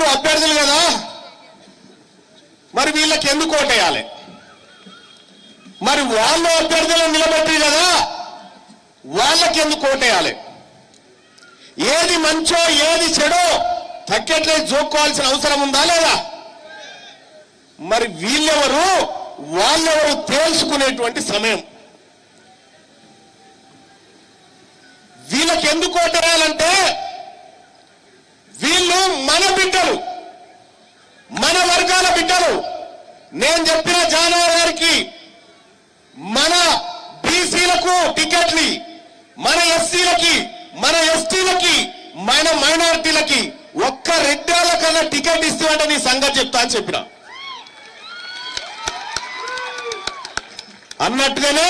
వీళ్ళు అభ్యర్థులు కదా? మరి వీళ్ళకి ఎందుకు ఓటేయాలి? మరి వాళ్ళు అభ్యర్థులను నిలబెట్టి కదా? వాళ్ళకి ఎందుకు ఓటేయాలి? ఏది మంచో ఏది చెడో తగ్గట్లే జోక్కోవాల్సిన అవసరం ఉందా లేదా? మరి వీళ్ళెవరు? వాళ్ళెవరు తేల్చుకునేటువంటి సమయం? వీళ్ళకి ఎందుకు ఓటేయాలంటే వీళ్ళు మన బిడ్డలు మన వర్గాల బిడ్డలు నేను చెప్పిన జానవరి గారికి మన బీసీలకు టికెట్లు మన ఎస్సీలకి మన ఎస్టీలకి మన మైనారిటీలకి ఒక్క రెడ్డాల కన్నా టికెట్ ఇస్తామంటే నీ సంగతి చెప్తా అని చెప్పిన. అన్నట్టుగానే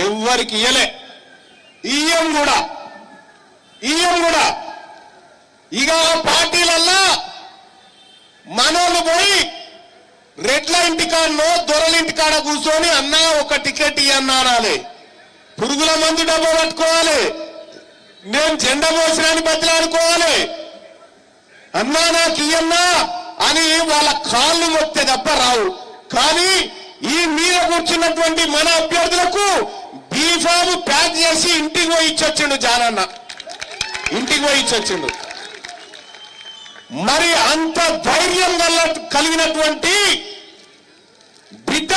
ఎవ్వరికి ఇయ్యలే. ఈఎం కూడా ఈఎం కూడా. ఇక పార్టీలల్లా మనోళ్ళు పోయి రెడ్ల ఇంటికాడనో దొరల ఇంటికాడ కూర్చొని అన్నా ఒక టికెట్ ఇయ్యన్నా అనాలి. పురుగుల మందు డబ్బు పట్టుకోవాలి. నేను జెండా మోసరాని బతిలాడుకోవాలి అన్నా నాకు ఇయన్నా అని వాళ్ళ కాళ్ళు మొత్తే తప్ప రావు. కానీ ఈ మీద కూర్చున్నటువంటి మన అభ్యర్థులకు బీఫామ్ ప్యాక్ చేసి ఇంటికి పోయి ఇచ్చొచ్చిండు జానన్న. ఇంటికి పోయి ఇచ్చొచ్చిండు. మరి అంత ధైర్యం వల్ల కలిగినటువంటి బిడ్డ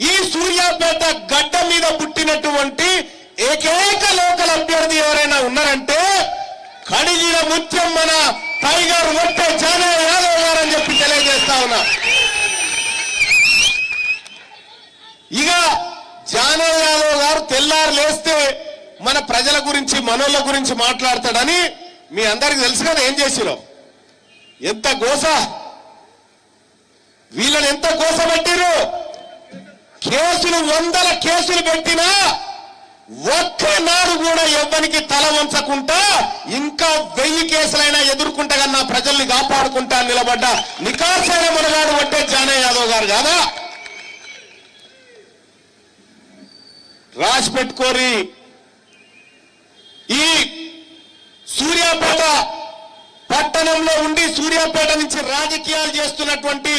ఈ సూర్యాపేట గడ్డ మీద పుట్టినటువంటి ఏకైక లోకల్ అభ్యర్థి ఎవరైనా ఉన్నారంటే కడిగిన ముత్యం మన టైగర్ ఒట్టే జానా యాదవ్ గారు అని చెప్పి తెలియజేస్తా ఉన్నా. ఇక జానవ్ యాదవ్ గారు తెల్లారు లేస్తే మన ప్రజల గురించి మనోళ్ళ గురించి మాట్లాడతాడని మీ అందరికి తెలుసు కదా ఏం చేసిరో. ఎంత గోస. వీళ్ళని ఎంత గోస కేసులు వందల కేసులు పెట్టినా ఒక్కనాడు కూడా ఎవ్వనికి తల వంచకుండా ఇంకా వెయ్యి కేసులైనా ఎదుర్కొంటా నా ప్రజల్ని కాపాడుకుంటా నిలబడ్డ నికాసైన మనగాడు అంటే జానయ్య యాదవ్ గారు కాదా? రాసి పెట్టుకోరి ఈ సూర్యాపేట పట్టణంలో ఉండి సూర్యాపేట నుంచి రాజకీయాలు చేస్తున్నటువంటి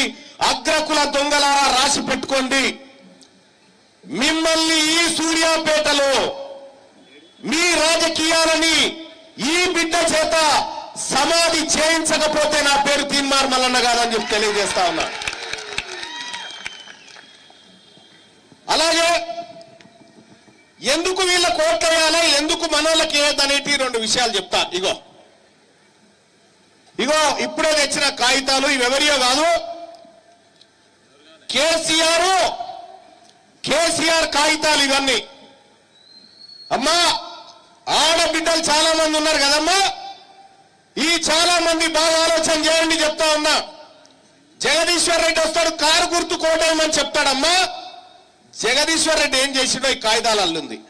అగ్రకుల దొంగలారా రాసి పెట్టుకోండి. మిమ్మల్ని ఈ సూర్యాపేటలో మీ రాజకీయాలని ఈ బిడ్డ చేత సమాధి చేయించకపోతే నా పేరు తీన్మార్ మల్లన్న కాదని చెప్పి తెలియజేస్తా ఉన్నా. అలాగే ఎందుకు వీళ్ళ కోట్లేయాలి ఎందుకు మనోళ్ళకి ఏదనేటి రెండు విషయాలు చెప్తా. ఇగో. ఇగో ఇప్పుడే తెచ్చిన కాగితాలు ఇవి ఎవరియో కాదు కేసీఆర్ కేసీఆర్ కాగితాలు ఇవన్నీ. అమ్మా ఆడబిడ్డలు చాలా మంది ఉన్నారు కదమ్మా? ఈ చాలా మంది బాగా ఆలోచన చేయండి చెప్తా ఉన్నా. జగదీశ్వర్ రెడ్డి వస్తాడు కారు గుర్తు కోటేయమని చెప్తాడమ్మా. జగదీశ్వర్ రెడ్డి ఏం చేసిండో ఈ కాగితాలు అల్లుంది.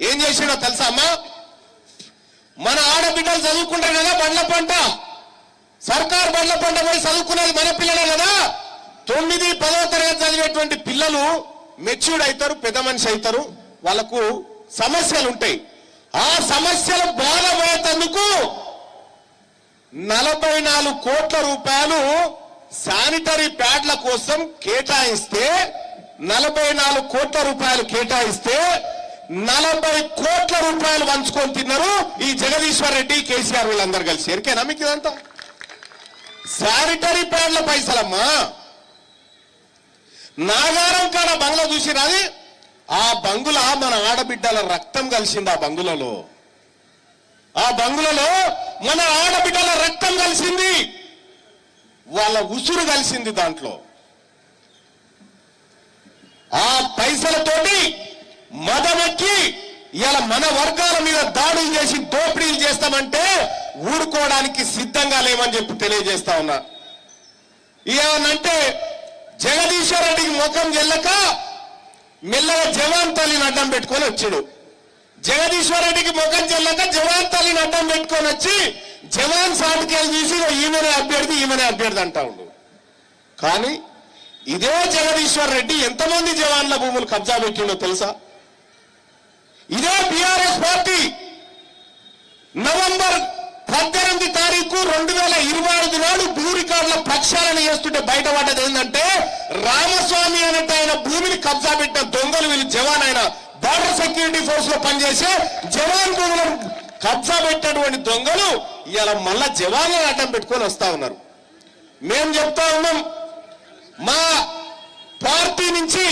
ఏం చేసిండో తెలుసా అమ్మా? మన ఆడబిడ్డలు చదువుకుంటారు కదా బండ్ల పంట. సర్కార్ బండ్ల పంట పోయి చదువుకునేది మన పిల్లలే కదా. తొమ్మిది పదో తరగతి చదివేటువంటి పిల్లలు మెచ్యూర్డ్ అవుతారు పెద్ద మనిషి అవుతారు. వాళ్ళకు సమస్యలు ఉంటాయి ఆ సమస్యలు బాధపడేందుకు నలభై నాలుగు కోట్ల రూపాయలు శానిటరీ ప్యాడ్ల కోసం కేటాయిస్తే నలభై నాలుగు కోట్ల రూపాయలు కేటాయిస్తే నలభై కోట్ల రూపాయలు పంచుకొని తిన్నారు ఈ జగదీశ్వర్ రెడ్డి కేసీఆర్ వీళ్ళందరూ కలిసి. ఎరికేనా మీకు ఇదంతా? శానిటరీ ప్యాడ్ల పైసలమ్మా. నాగారం కాడ బంగ్లా చూసిరాది ఆ బంగుల మన ఆడబిడ్డల రక్తం కలిసింది ఆ బంగులలో. ఆ బంగులలో మన ఆడబిడ్డల రక్తం కలిసింది. వాళ్ళ ఉసురు కలిసింది దాంట్లో. ఆ పైసలతోటి మదమెక్కి ఇలా మన వర్గాల మీద దాడులు చేసి దోపిడీలు చేస్తామంటే ఊరుకోవడానికి సిద్ధంగా లేమని చెప్పి తెలియజేస్తా ఉన్నా. ఏమనంటే జగదీశ్వర్ రెడ్డికి ముఖం చెల్లక మెల్లగా జవాన్ తల్లిని అడ్డం పెట్టుకొని వచ్చాడు. జగదీశ్వర్ రెడ్డికి ముఖం చెల్లక జవాన్ తల్లిని అడ్డం పెట్టుకొని వచ్చి జవాన్ సాటికేలు తీసి ఈమెనే అభ్యర్థి ఈమెనే అభ్యర్థి అంటా ఉండు. కానీ ఇదే జగదీశ్వర్ రెడ్డి ఎంతమంది జవాన్ల భూములు కబ్జా పెట్టిండో తెలుసా? ఇదే బీఆర్ఎస్ పార్టీ నవంబర్ పద్దెనిమిది తారీఖు రెండు వేల చేస్తుంటే బయటపడ్డది ఏంటంటే రామస్వామి అనేట ఆయన భూమిని కబ్జా పెట్టిన దొంగలు వీళ్ళు జవాన్ ఆయన. బార్డర్ సెక్యూరిటీ ఫోర్స్లో పనిచేసే జవాన్ భూములను కబ్జా పెట్టినటువంటి దొంగలు ఇలా మళ్ళా జవాన్లను అడ్డం పెట్టుకొని వస్తా ఉన్నారు. మేము చెప్తా ఉన్నాం మా పార్టీ నుంచి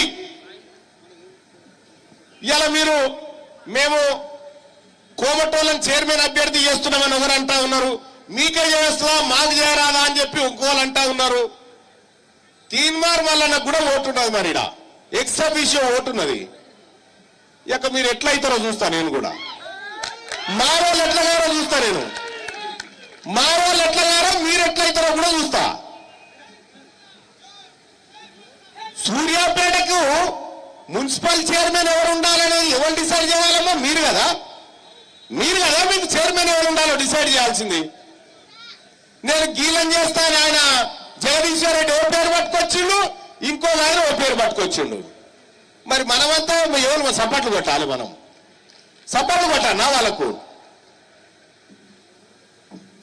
ఇలా మీరు మేము కోమటోళ్ళని చైర్మన్ అభ్యర్థి చేస్తున్నామని ఒకరు అంటా ఉన్నారు? మీకే చేస్తా మాకు చేయరాదా అని చెప్పి ఇంకోళ్ళు అంటా ఉన్నారు. తీన్మార్ వల్ల నాకు కూడా ఓటున్నది మరి ఇడ ఎక్సఫిషియో ఓటు ఉన్నది. ఇక మీరు ఎట్లయితారో చూస్తా నేను కూడా. మా వాళ్ళు ఎట్లా గారో చూస్తా నేను. మా వాళ్ళు ఎట్లా మీరు ఎట్లయితారో కూడా చూస్తా. సూర్యాపేటకు మున్సిపల్ చైర్మన్ ఎవరు ఉండాలని ఎవరు డిసైడ్ చేయాలమ్మా? మీరు కదా. మీరు కదా మీకు చైర్మన్ ఎవరు ఉండాలో డిసైడ్ చేయాల్సింది. నేను గీలం చేస్తాను ఆయన జగదీశ్వర్ రెడ్డి ఓ పేరు పట్టుకొచ్చిండు? ఇంకో ఆయన ఓ పేరు పట్టుకొచ్చిండు. మరి మనమంతా ఎవరు సప్పట్లు కొట్టాలి మనం? సప్పట్లు కొట్టానా వాళ్ళకు?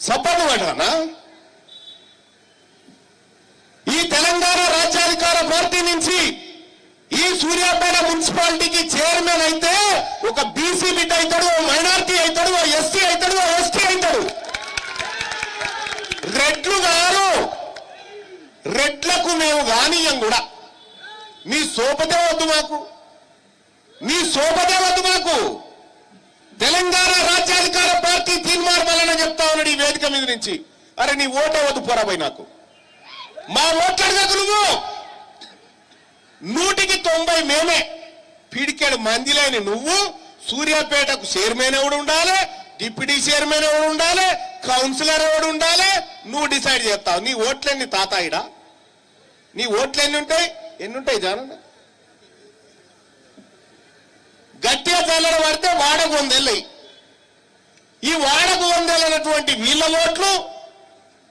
సప్పట్లు కొట్టానా ఈ తెలంగాణ రాజ్యాధికార పార్టీ నుంచి ఈ సూర్యాపేట మున్సిపాలిటీకి చైర్మన్ అయితే ఒక బీసీ బిడ్డ అవుతాడు ఓ మైనార్టీ అవుతాడు ఓ ఎస్సీ అవుతాడు ఓ ఎస్టీ అవుతాడు. రెడ్లు గారు రెడ్లకు మేము గానీయం కూడా. మీ సోపతే వద్దు మాకు. మీ సోపతే వద్దు మాకు. తెలంగాణ రాజ్యాధికార పార్టీ తీర్మానం చెప్తా ఉన్నాడు ఈ వేదిక మీద నుంచి. అరే నీ ఓటే వద్దు పోరాబోయ్ నాకు? మా ఓట్లు అడగకు నువ్వు. నూటికి తొంభై మేమే. పిడికెడు మంది లేని నువ్వు సూర్యాపేటకు చైర్మన్ ఎవడు ఉండాలి డిప్యూటీ చైర్మన్ ఎవడు ఉండాలి కౌన్సిలర్ ఎవడు ఉండాలి? నువ్వు డిసైడ్ చేస్తావు. నీ ఓట్లన్నీ తాతాయిడా? నీ ఓట్లు ఎన్ని ఉంటాయి? ఎన్ని ఉంటాయి జాన గట్టిగా చల్లడ పడితే వాడకు వందెళ్ళయి ఈ వాడకు వందెళ్ళినటువంటి వీళ్ళ ఓట్లు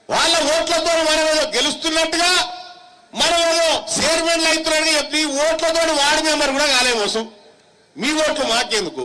వాళ్ళ ఓట్లతో మనం ఏదో గెలుస్తున్నట్టుగా మనం ఏదో చైర్మన్లు అవుతున్నాడు మీ ఓట్లతో వార్డు మెంబర్ కూడా కాలేమోసం. మీ ఓట్లు మాకెందుకు?